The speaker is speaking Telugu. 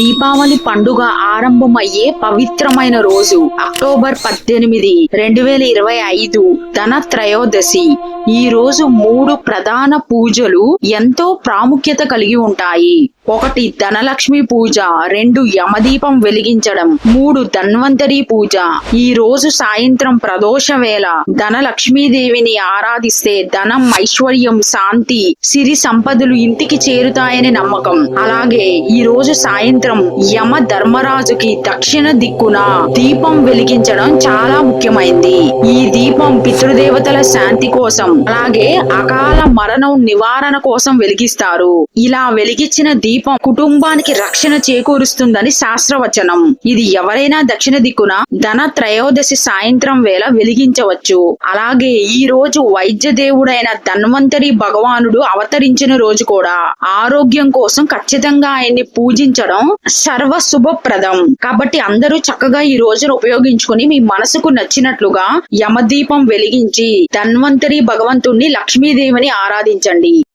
దీపావళి పండుగ ఆరంభమయ్యే పవిత్రమైన రోజు అక్టోబర్ పద్దెనిమిది రెండు వేల ఇరవై ఐదు ధన త్రయోదశి ఈ రోజు మూడు ప్రధాన పూజలు ఎంతో ప్రాముఖ్యత కలిగి ఉంటాయి. ఒకటి ధనలక్ష్మి పూజ రెండు యమదీపం వెలిగించడం మూడు ధన్వంతరి పూజ. ఈ రోజు సాయంత్రం ప్రదోష వేళ ధనలక్ష్మీదేవిని ఆరాధిస్తే ధనం ఐశ్వర్యం శాంతి సిరి సంపదలు ఇంటికి చేరుతాయని నమ్మకం. అలాగే ఈ రోజు సాయంత్రం యమ ధర్మరాజుకి దక్షిణ దిక్కున దీపం వెలిగించడం చాలా ముఖ్యమైంది. ఈ దీపం పితృదేవతల శాంతి కోసం అలాగే అకాల మరణం నివారణ కోసం వెలిగిస్తారు. ఇలా వెలిగించిన దీపం కుటుంబానికి రక్షణ చేకూరుస్తుందని శాస్త్రవచనం. ఇది ఎవరైనా దక్షిణ దిక్కున ధన త్రయోదశి సాయంత్రం వేళ వెలిగించవచ్చు. అలాగే ఈ రోజు వైద్య దేవుడైన ధన్వంతరి భగవానుడు అవతరించిన రోజు కూడా ఆరోగ్యం కోసం ఖచ్చితంగా ఆయన్ని పూజించడం సర్వ శుభప్రదం కాబట్టి అందరూ చక్కగా ఈ రోజును ఉపయోగించుకుని మీ మనసుకు నచ్చినట్లుగా యమదీపం వెలిగించి ధన్వంతరి భగ భగవంతుణ్ణి లక్ష్మీదేవిని ఆరాధించండి.